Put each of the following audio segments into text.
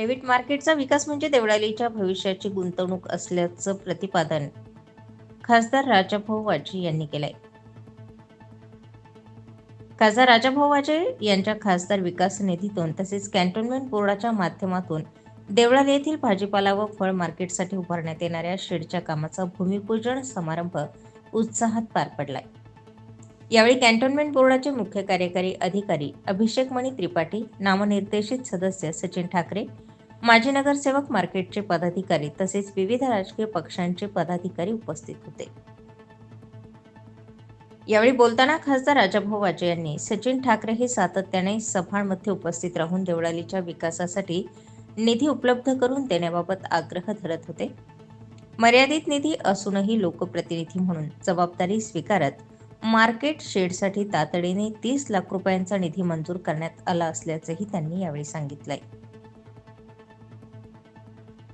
David मार्केटचा विकास म्हणजे देवळालीच्या भविष्याची गुंतवणूक असल्याचं प्रतिपादन खासदार राजाभाऊ वाजे यांनी केलंय. खासदार राजाभाऊ वाजे यांच्या खासदार विकास निधीतून तसेच कॅन्टोन्मेंट बोर्डाच्या माध्यमातून देवळाली येथील भाजीपाला व फळ मार्केटसाठी उभारण्यात येणाऱ्या शेडच्या कामाचा भूमिपूजन समारंभ उत्साहात पार पडलाय. यावेळी कॅन्टोन्मेंट बोर्डाचे मुख्य कार्यकारी अधिकारी अभिषेक मणी त्रिपाठी नामनिर्देशित सदस्य सचिन ठाकरे माजी नगरसेवक मार्केटचे पदाधिकारी तसेच विविध राजकीय पक्षांचे पदाधिकारी उपस्थित होते. यावेळी बोलताना खासदार राजाभाऊ वाजे यांनी सचिन ठाकरे हे सातत्याने सभांमध्ये उपस्थित राहून देवळालीच्या विकासासाठी निधी उपलब्ध करून देण्याबाबत आग्रह धरत होते. मर्यादित निधी असूनही लोकप्रतिनिधी म्हणून जबाबदारी स्वीकारत मार्केट शेडसाठी तातडीने तीस लाख रुपयांचा निधी मंजूर करण्यात आला असल्याचंही त्यांनी यावेळी सांगितलंय.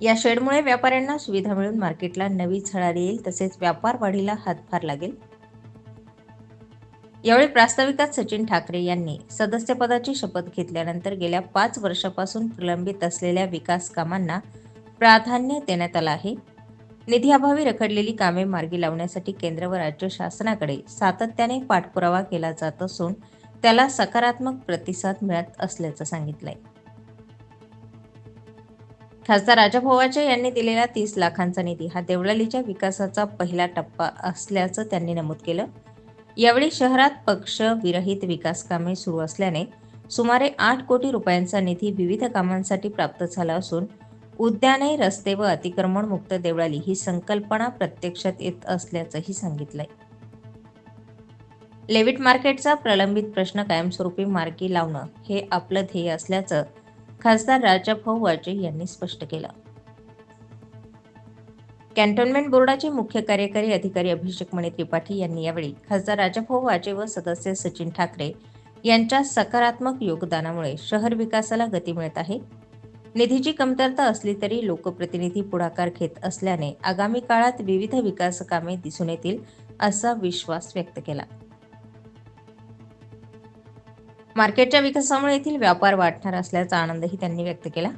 या शेडमुळे व्यापाऱ्यांना सुविधा मिळून मार्केटला नवी झळाळी येईल तसेच व्यापार वाढीला हातभार लागेल. यावेळी प्रास्ताविकात सचिन ठाकरे यांनी सदस्यपदाची शपथ घेतल्यानंतर गेल्या पाच वर्षापासून प्रलंबित असलेल्या विकास कामांना प्राधान्य देण्यात आलं आहे. निधीअभावी रखडलेली कामे मार्गी लावण्यासाठी केंद्र व राज्य शासनाकडे सातत्याने पाठपुरावा केला जात असून त्याला सकारात्मक प्रतिसाद मिळत असल्याचं सांगितलंय. खासदार राजाभावाचे यांनी दिलेला तीस लाखांचा निधी हा देवळालीच्या विकासाचा पहिला टप्पा असल्याचं त्यांनी नमूद केलं. यावेळी शहरात पक्ष विरहित विकास कामे सुरू असल्याने सुमारे आठ कोटी रुपयांचा निधी विविध कामांसाठी प्राप्त झाला असून उद्याने रस्ते व अतिक्रमण मुक्त देवळाली ही संकल्पना प्रत्यक्षात येत असल्याचंही सांगितलंय. लेविट मार्केटचा प्रलंबित प्रश्न कायमस्वरूपी मार्गी लावणं हे आपलं ध्येय असल्याचं खासदार राजाभाऊ वाजे यांनी स्पष्ट केलं. कॅन्टोन्मेंट बोर्डाचे मुख्य कार्यकारी अधिकारी अभिषेक मणी त्रिपाठी यांनी यावेळी खासदार राजाभाऊ वाजे व सदस्य सचिन ठाकरे यांच्या सकारात्मक योगदानामुळे शहर विकासाला गती मिळत आहे. निधीची कमतरता असली तरी लोकप्रतिनिधी पुढाकार घेत असल्याने आगामी काळात विविध विकास कामे दिसून येतील असा विश्वास व्यक्त केला. मार्केटच्या विकासामुळे येथील व्यापार वाढणार असल्याचा आनंदही त्यांनी व्यक्त केला.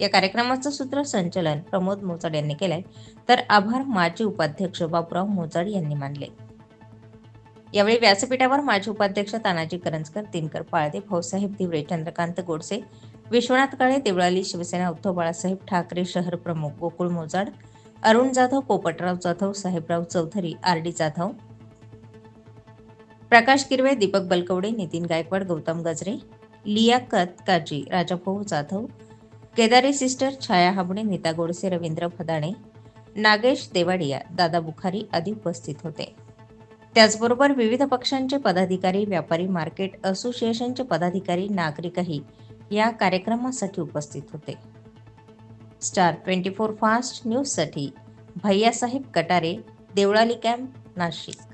या कार्यक्रमाचं सूत्रसंचलन प्रमोद मोचाड यांनी केलंय. तर आभार माजी उपाध्यक्ष बाबुराव मोचाड यांनी मानले. यावेळी व्यासपीठावर माजी उपाध्यक्ष तानाजी करंजकर दिनकर पाळदे भाऊसाहेब दिवरे चंद्रकांत गोडसे विश्वनाथ काळे देवळाली शिवसेना उद्धव बाळासाहेब ठाकरे शहर प्रमुख Gokul Mojad Arun Jadhav Popatrao Jadhav Sahebrao Chaudhari R D Jadhav Prakash Kirve Deepak Balkawade Nitin Gaikwad Gautam Gajre Liyaqat Kazi Rajabhau Jadhav Kedari sister Chhaya Habne Neeta Godse Ravindra Phadane Nagesh Devadiya Dada Bukhari आदी उपस्थित होते. त्याचबरोबर विविध पक्षांचे पदाधिकारी व्यापारी market असोसिएशनचे पदाधिकारी नागरिकही या कार्यक्रमासाठी उपस्थित होते. स्टार ट्वेंटी फोर फास्ट न्यूजसाठी भैयासाहेब कटारे देवळाली कॅम्प नाशिक.